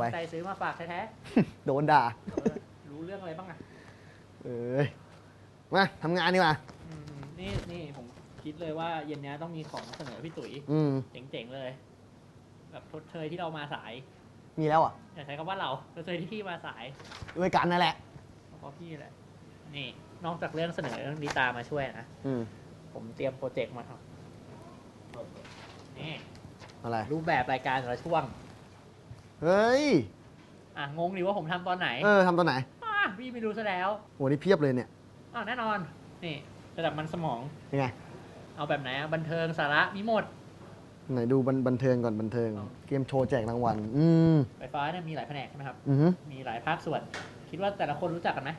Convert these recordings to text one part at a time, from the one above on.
ไป ตั้งใจซื้อมาฝากแท้โดนด่า ๆเออรู้เรื่องอะไรบ้างอะเอ้ย มาทำงานดีกว่า อืมนี่นี่ผมคิดเลยว่าเย็นนี้ต้องมีของเสนอพี่ตุ๋ยอืม เจ๋งๆเลย แบบทดเชยที่เรามาสายมีแล้วอะ อย่าใช้คำว่าเราทดเชยที่พี่มาสาย ด้วยกันนั่นแหละ เพราะพี่แหละ นี่ นอกจากเรื่องเสนอเรื่องดีตามาช่วยนะ อืม ผมเตรียมโปรเจกต์มาครับ นี่ อะไร รูปแบบรายการแต่ละช่วง เฮ้ย อะงงดิว่าผมทำตอนไหนเออทำตอนไหนอะพี่ไม่รู้ซะแล้วโหนี่เพียบเลยเนี่ยอะแน่นอน นี่ระดับมันสมอง ยังไง เอาแบบไหนอะบันเทิงสาระมีหมด ไหนดูบันบันเทิงก่อนบันเทิงเอาเกมโชว์แจกรางวัล อืมไฟฟ้าเนี่ยมีหลายแผนกใช่ไหมครับ อือหือมีหลายภาคส่วน คิดว่าแต่ละคนรู้จักกันไหม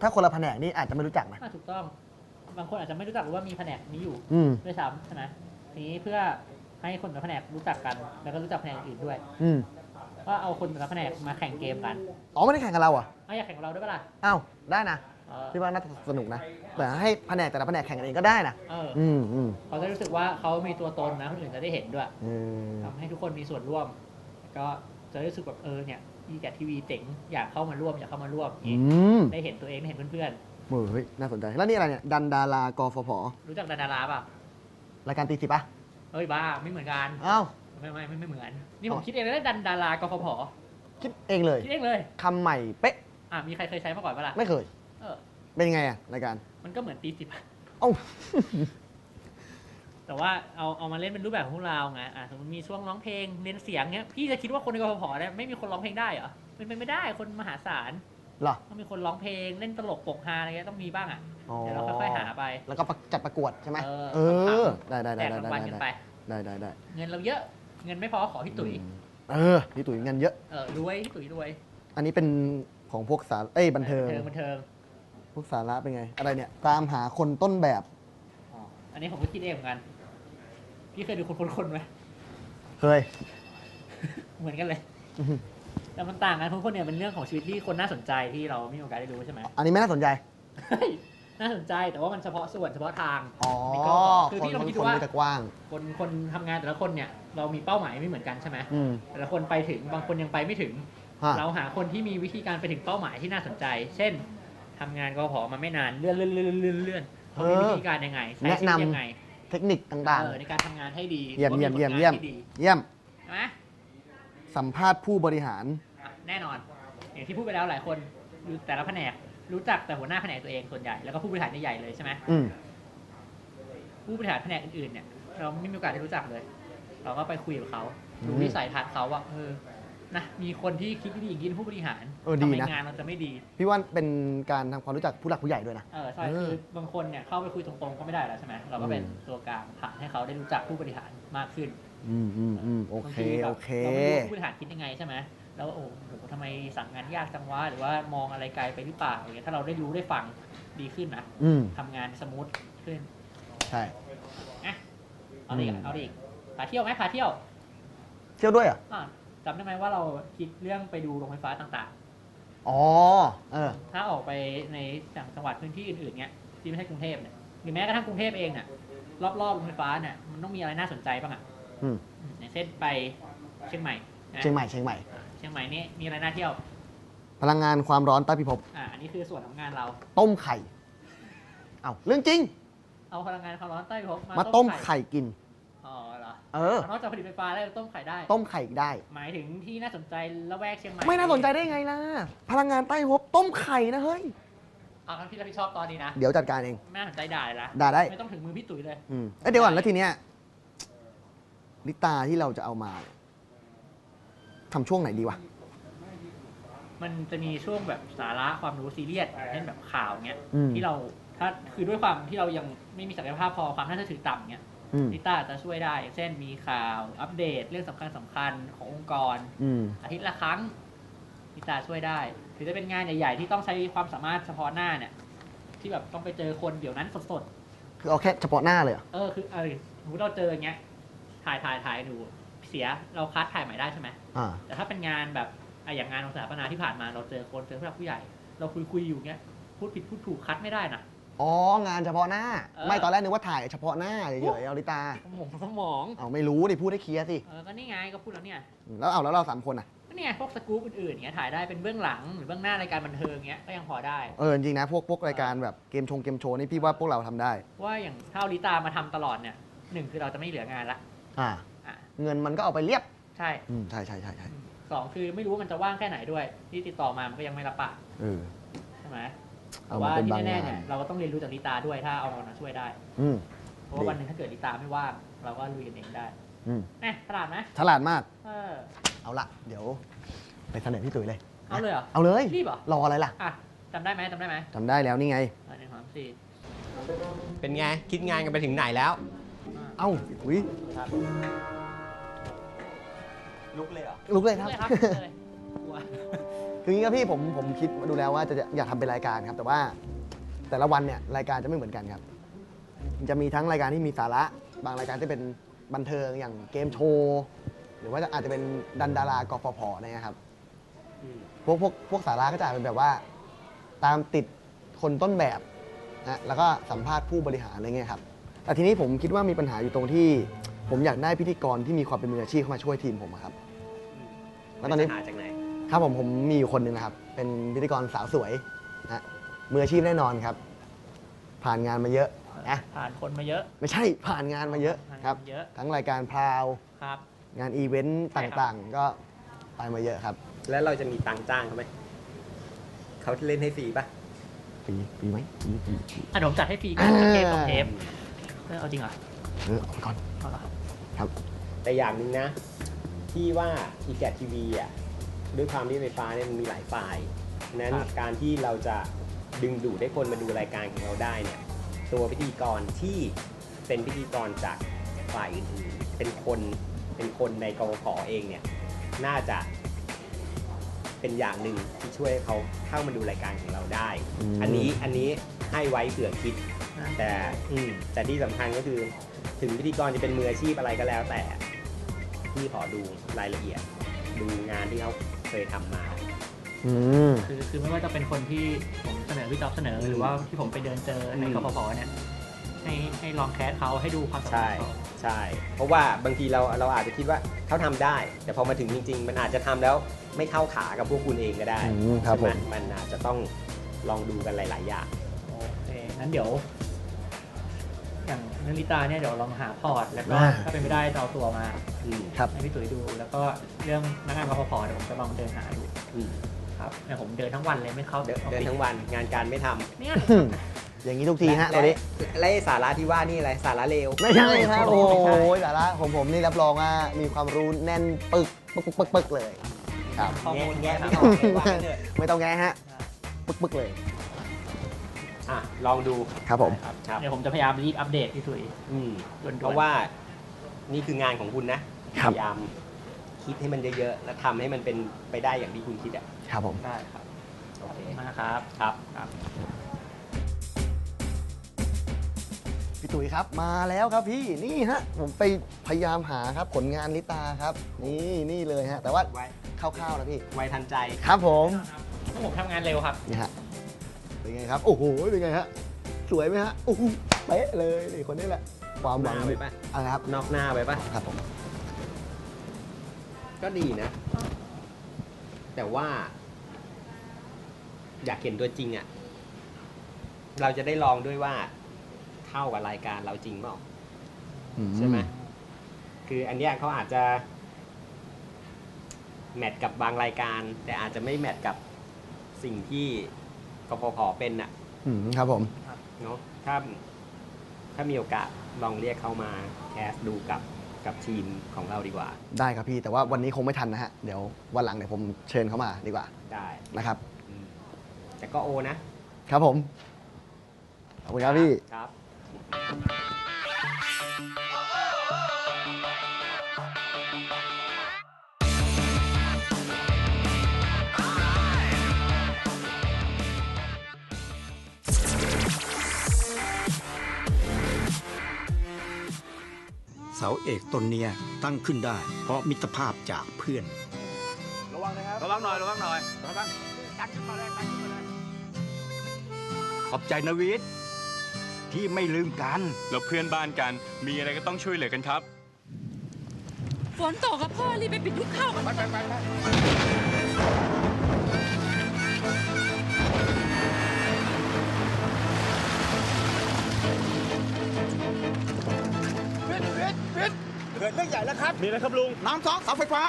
ถ้าคนละแผนกนี่อาจจะไม่รู้จักนะอะถูกต้อง บางคนอาจจะไม่รู้จักหรือว่ามีแผนกนี้อยู่ อืม ด้วยซ้ำใช่ไหมทีนี้เพื่อ ให้คนแต่ละแผนกรู้จักกัน แล้วก็รู้จักแผนกอื่นด้วย อืมก็เอาคนแต่ละแผนกมาแข่งเกมกันอ๋อไม่ได้แข่งกับเราเหรอะเอาอยากแข่งกับเราด้วยปะล่ะอ้าวได้นะเออพี่ว่าน่าจะสนุกนะแต่ให้แผนกแต่ละแผนกแข่งกันเองก็ได้นะเอออืมอืมเขาจะรู้สึกว่าเขามีตัวตนนะคนอื่นจะได้เห็นด้วยเออทำให้ทุกคนมีส่วนร่วม ก็จะรู้สึกแบบเออเนี่ยอีแกทีวีเจ๋งอยากเข้ามาร่วมอยากเข้ามาร่วมอย่างอืงี้มได้เห็นตัวเองได้เห็นเพื่อนเฮ้ยน่าสนใจแล้วนี่อะไรเนี่ยดันดารากฟผๆรู้จักดาราป่ะรายการตีสิบปะ เอ้ยบ้าไม่เหมือนกันอ้าวไม่ไม่ไม่ไม่เหมือน นี่ผอ๋มอคิดเองเลยนะดันดารากฟผคิดเองเลยคิดเองเลยคำใหม่เป๊ะอะมีใครเคยใช้มาก่อนปะล่ะไม่เคย เออ เป็นยังไงอะรายการมันก็เหมือนตีสิบเอ้า แต่ว่าเอาเอามาเล่นเป็นรูปแบบของพวกเราไงอะสมมติมีช่วงร้องเพลงเรียนเสียงเนี้ยพี่จะคิดว่าคนในกฟผเนี่ยไม่มีคนร้องเพลงได้เหรอเป็นไปไม่ได้คนมหาศาลเหรอ ต้องมีคนร้องเพลงเล่นตลกปกฮาอะไรเงี้ยต้องมีบ้างอะ อ๋อ เดี๋ยวเราค่อยๆหาไป แล้วก็ประจัดประกวดใช่ไหมเออเออได้ได้แจได้กได้รางได้วัลกันไป ได้ได้ได้เงินเราเยอะ เงินไม่พอขอพี่ตุ๋ยอืมเออพี่ตุ๋ยเงินเยอะ เออรวยพี่ตุ๋ยรวยอันนี้เป็นของพวกสารเอ้ยบันเทิงบันเทิงบันเทิงพวกสาระเป็นไง อะไรเนี่ยตามหาคนต้นแบบ อ๋ออันนี้ผมก็คิดเองเหมือนกัน พี่เคยดูคนคนคนไหมเคย เหมือนกันเลย อื้อหือ แต่มันต่างกันคนคนเนี่ยเป็นเรื่องของชีวิตที่คนน่าสนใจที่เราไม่มีโอกาสได้รู้ใช่ไหมอันนี้ไม่น่าสนใจ เฮ้ย น่าสนใจแต่ว่ามันเฉพาะส่วนเฉพาะทางอ๋อนี่ก็คือคนพี่ลองคิดคดูนว่ามีแต่กว้างคนคนทำงานแต่ละคนเนี่ยเรามีเป้าหมายไม่เหมือนกันใช่ไหมอืมแต่ละคนไปถึงบางคนยังไปไม่ถึงฮะเราหาคนที่มีวิธีการไปถึงเป้าหมายที่น่าสนใจ เช่นทำงานกพมาไม่นานเลื่อนเลื่อนเลื่อนเลื่อนเลื่อนเขามีวิธีการยังไงใช้ชีวิตยังไง เทคนิคต่างเออในการทำงานให้ดีๆเยี่ยมหรือเยี่ยมว่าเยี่ยมผลเยี่ยมงานที่ดีเยี่ยมใช่ไหมสัมภาษณ์ผู้บริหารอะแน่นอน อย่างที่พูดไปแล้วหลายคนรู้แต่ละแผนก รู้จักแต่หัวหน้าแผนกตัวเองส่วนใหญ่แล้วก็ผู้บริหารใหญ่ๆเลยใช่ไหมอืมผู้บริหารแผนกอื่นๆเนี่ย เราไม่มีโอกาสได้รู้จักเลย เราก็ไปคุยกับเขาดูอืมวิสัยทัศน์เขาว่าเออนะมีคนที่คิดดีอย่างนี้เป็นผู้บริหารเออดีทำไมนะ งานเราจะไม่ดี พี่ว่าเป็นการทำความรู้จักผู้หลักผู้ใหญ่ด้วยนะ เออใช่เออคือบางคนเนี่ยเข้าไปคุยตรงๆก็ไม่ได้แล้วใช่ไหมเราก็เป็นอืม ตัวกลางผ่านให้เขาได้รู้จักผู้บริหารมากขึ้นอืมอืมอืมโอเค บางทีแบบโอเค เราไม่รู้ว่าผู้บริหารคิดยังไงใช่ไหม แล้วโอ้โหทำไมสั่งงานยากจังวะหรือว่ามองอะไรไกลไปหรือเปล่าอย่างเงี้ยถ้าเราได้รู้ได้ฟังดีขึ้นนะอืมทำงานสมูทขึ้นใช่ อะเอาดิอืมเอาดิพาเที่ยวไหมพาเที่ยวเที่ยวด้วยเหรอะอะจำได้ไหมว่าเราคิดเรื่องไปดูโรงไฟฟ้าต่าง อ๋อ เออ ๆ ถ้าออกไปในต่างจังหวัดพื้นที่อื่นๆเนี้ยที่ไม่ใช่กรุงเทพเนี่ยหรือแม้กระทั่งกรุงเทพเองเนี่ยรอบๆโรงไฟฟ้าเนี่ยมันต้องมีอะไรน่าสนใจบ้างอะอืม อืมอย่างเช่นไปเชียงใหม่นะ เชียงใหม่เชียงใหม่ เชียงใหม่นี่มีอะไรน่าเที่ยวพลังงานความร้อนใต้พิภพอ่าอันนี้คือส่วนของงานเรา ต้มไข่เอาเรื่องจริง เอาพลังงานความร้อนใต้พิภพมาต้มไข่กินอ๋อเหรอเออนอกจากผลิตไฟฟ้าแล้วต้มไข่ได้ ต้มไข่ได้ หมายถึงที่น่าสนใจละแวกเชียงใหม่ไม่น่าสนใจได้ไงล่ะพลังงานใต้พิภพต้มไข่นะเฮ้ยเอางั้นพี่รับผิดชอบตอนนี้นะเดี๋ยวจัดการเองไม่น่าสนใจด่าเลยนะด่าได้ไม่ต้องถึงมือพี่ตุ๋ยเลยอืมเอ้ยเดี๋ยวก่อนแล้วทีเนี้ยลิตาที่เราจะเอามาเนี่ย ทำช่วงไหนดีวะ มันจะมีช่วงแบบสาระความรู้ซีเรียสเช่นแบบข่าวเงี้ยอืม ที่เราถ้าคือด้วยความที่เรายังไม่มีศักยภาพพอความน่าเชื่อถือต่ำเงี้ยอืมลิต้าจะช่วยได้อย่างเช่นมีข่าวอัปเดตเรื่องสำคัญสำคัญขององค์กร อืม อาทิตย์ละครั้งลิต้าช่วยได้หรือจะเป็นงานใหญ่ ๆ ที่ต้องใช้ความสามารถเฉพาะหน้าเนี่ย ที่แบบต้องไปเจอคนเดี๋ยวนั้นสดคือเอาแค่เฉพาะหน้าเลยเหรอ ๆเออคือเออสมมติเราเจออย่างเงี้ยถ่ายถ่ายถ่ายดู เสียเราคัดถ่ายใหม่ได้ใช่ไหมอ่า แต่ถ้าเป็นงานแบบอะอย่างงานของสถาปนาที่ผ่านมาเราเจอคนเจอผู้หลักผู้ใหญ่ เราคุยคุยอยู่เงี้ยพูดผิดพูดถูกคัดไม่ได้นะ อ๋อ งานเฉพาะหน้า เออ ไม่ตอนแรกนึกว่าถ่ายเฉพาะหน้าเฉยๆเอาลิตา สมองสมองเอาไม่รู้ดิพูดให้เคลียร์สิ เออก็นี่ไงก็พูดแล้วเนี่ยแล้วเอาแล้วเราสามคนอะเนี่ยพวกสกู๊ปอื่นๆอย่างเงี้ยถ่ายได้เป็นเบื้องหลังหรือเบื้องหน้ารายการบันเทิงเงี้ยก็ยังพอได้ เออจริงๆนะพวกพวกรายการแบบเกมชงเกมโชว์นี่พี่ว่าพวกเราทำได้ ว่าอย่างถ้าเอาลิตามาทำตลอดเนี่ยหนึ่งคือเราจะไม่เหลืองานละ อ่าอะ เงินมันก็เอาไปเรียบใช่ อืมใช่ใช่ใช่ใช่สองคือไม่รู้ว่ามันจะว่างแค่ไหนด้วย ที่ติดต่อมามันก็ยังไม่รับปากเออ ใช่ไหมเอาแต่มาว่าเป็นที่บางแน่งาๆเนี่ยนเราก็ต้องเรียนรู้จากลิตาด้วยถ้าเอามาช่วยได้ อืม เพราะว่าดีวันหนึ่งถ้าเกิดลิตาไม่ว่างเราก็ลุยกันเองได้อืมแน่ตลาดไหมฉลาดมาก เออ เอาละเดี๋ยว ไปเสนอพี่ตุ๋ยเลยเอาเลยเหรอ เอาเลยรีบเหรอ รออะไรล่ะอะจำได้ไหมจำได้ไหมจำได้แล้วนี่ไง อะหนึ่งสามสี่เป็นไง คิดงานกันไปถึงไหนแล้ว เอ้าอุ้ยครับ ลุกเลยเหรอลุกเลยครับ เลยครับเลยกลัวคืออย่างนี้ครับพี่ผมผมคิดมาดูแล้วว่าจะอยากทำเป็นรายการครับ แต่ว่าแต่ละวันเนี่ยรายการจะไม่เหมือนกันครับมันจะมีทั้งรายการที่มีสาระ บางรายการที่เป็นบันเทิงอย่างเกมโชว์หรือว่าอาจจะเป็นดันดารากฟผเนี่ยครับพวกพวกพวกสาระก็จะเป็นแบบว่า ตามติดคนต้นแบบนะแล้วก็สัมภาษณ์ผู้บริหารอะไรเงี้ยครับแต่ทีนี้ผมคิดว่ามีปัญหาอยู่ตรงที่ ผมอยากได้พิธีกรที่มีความเป็นมืออาชีพเข้ามาช่วยทีมผมอะครับ แล้วตอนนี้ หาจากไหน ครับผมผมมีอยู่คนหนึ่งนะครับ เป็นพิธีกรสาวสวยนะมืออาชีพแน่นอนครับ ผ่านงานมาเยอะนะผ่านคนมาเยอะ ไม่ใช่ผ่านงานมาเยอะผ่านครับเยอะ ทั้งรายการพราว ครับ งานอีเวนต์ใช่ครับ ต่างๆ ก็ไปมาเยอะครับ แล้วเราจะมีตังค์จ้างเขาไหม เขาเล่นให้ฟรีป่ะ ปีปีไหมปีปีปีอะผมจัดให้ฟรีกันสักเทปสองเทปเออเอาจริงเหรอเออเอาไปก่อน เอาเหรอครับ ครับ แต่อย่างหนึ่งนะ ที่ว่าอีแกทีวีอะด้วยความที่ไฟฟ้าเนี่ยมันมีหลายฝ่ายฉะนั้นการที่เราจะดึงดูดให้คนมาดูรายการของเราได้เนี่ย ตัวพิธีกรที่เป็นพิธีกรจากฝ่ายอื่นๆเป็นคนเป็นคนในกรพเองเนี่ย น่าจะเป็นอย่างหนึ่งที่ช่วยให้เขาเข้ามาดูรายการของเราได้ อืม อันนี้อันนี้ให้ไว้เผื่อคิดอะแต่อืมแต่ที่สำคัญก็คือ ถึงพิธีกรจะเป็นมืออาชีพอะไรก็แล้วแต่พี่ขอดูรายละเอียด ดูงานที่เขาเคยทำมา อืม คือคือไม่ว่าจะเป็นคนที่ผมเสนอพี่จ๊อบเสนอหรือว่าที่ผมไปเดินเจอในอืม กพพเนี่ยให้ให้ลองแคสเขาให้ดูความสามารใช่ถเขา ใช่ เพราะว่าบางทีเราเราอาจจะคิดว่าเขาทำได้ แต่พอมาถึงจริง ๆ มันอาจจะทำแล้วไม่เข้าขากับพวกคุณเองก็ได้อืมครับใช่ไหผม มันอาจจะต้องลองดูกันหลาย ๆ อย่าง โอเค งั้นเดี๋ยว อย่างเรื่องลิตาเนี่ยเดี๋ยวลองหาพอร์ต แล้วก็อ่า ถ้าเป็นไม่ได้จะเอาตัวมาอืมครับ ให้พี่ตุ๋ยดู แล้วก็เรื่องนักงานกพพเดี๋ยวผมจะลองเดินหาดูอืมครับเนี่ยผมเดินทั้งวันเลยไม่เข้าเดินออฟเดินฟิศทั้งวันงานการไม่ทำเนี่ย อย่างนี้ทุกทีฮะตอนนี้ และไอ้สาระที่ว่านี่อะไรสาระเลว ไม่ใช่ครับ โอ้ไม่ใช่โหสาระของผมนี่รับรองว่ามีความรู้แน่นปึกปึกปึกปึกปึกเลย ครับ ข้อมูลแงะคไม่รับออกเลยว่างั้นเถอะ ไม่ต้องแก้ฮะ ปึกปึกเลย อะลองดูครับผม ครับครับ เดี๋ยวผมจะพยายามรีบอัปเดตพี่ตุ๋ยอืมด่วนๆ เพราะว่านี่คืองานของคุณนะครับพยายามคิดให้มันเยอะๆ แล้วทำให้มันเป็นไปได้อย่างที่คุณคิดอะครับผม ได้ครับโอเคมาครับครับ ครับ พี่ตุ๋ยครับมาแล้วครับพี่นี่ฮะผมไปพยายามหาครับผลงานลิตาครับ นี่นี่เลยฮะ แต่ว่าไว้คร่าวๆนะพี่ไว้ทันใจ ครับผมพวกผมทำงานเร็วครับ นี่ฮะ เป็นไงครับโอ้โหเป็นไงฮะสวยไหมฮะโอ้โหเป๊ะเลยนี่คนนี้แหละ ความหวังหน้าไว้ปะ อะไรครับนอกหน้าไปปะครับผมก็ดีนะ แต่ว่า อยากเห็นตัวจริงอะ เราจะได้ลองด้วยว่าเข้ากับรายการเราจริงเปล่า ใช่ไหม คืออันเนี้ยเขาอาจจะ แมทกับบางรายการ แต่อาจจะไม่แมทกับสิ่งที่ กพพเป็นน่ะอืมครับผมเนาะถ้าถ้ามีโอกาสลองเรียกเขามาแคสดูกับกับทีมของเราดีกว่า ได้ครับพี่แต่ว่าวันนี้คงไม่ทันนะฮะ เดี๋ยววันหลังเดี๋ยวผมเชิญเขามาดีกว่าได้นะครับอืมแต่ก็โอนะ ครับผม ขอบคุณครับพี่ครับ เสาเอกต้นเนี้ยตั้งขึ้นได้ เพราะมิตรภาพจากเพื่อน ระวังหน่อย ระวังหน่อย ระวังตั้งขึ้นมาเลยตั้งขึ้นมาเลยขอบใจนะวิทย์ที่ไม่ลืมกันเราเพื่อนบ้านกัน มีอะไรก็ต้องช่วยเหลือกันครับ ฝนตกกับพ่อรีบไปปิดยุ้ข้าวกันไปไปไป มีอะไรครับลุง น้ำซ้อเสาไฟฟ้า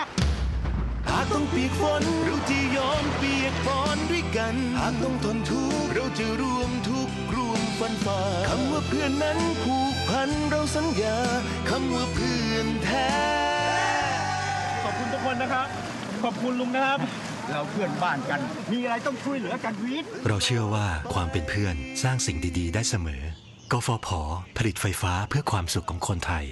หากต้องเปียกฝนเราจะยอมเปียกฝนด้วยกัน หากต้องทนทุกข์เราจะร่วมทุกข์ร่วมฟันฝ่าคำว่าเพื่อนนั้นผูกพันเราสัญญาคำว่าเพื่อนแท้ ขอบคุณทุกคนนะครับ ขอบคุณลุงนะครับ เราเพื่อนบ้านกัน มีอะไรต้องช่วยเหลือกันวิทย์เราเชื่อว่าความเป็นเพื่อนสร้างสิ่งดี ๆ ได้เสมอ กฟผ ผลิตไฟฟ้าเพื่อความสุขของคนไทย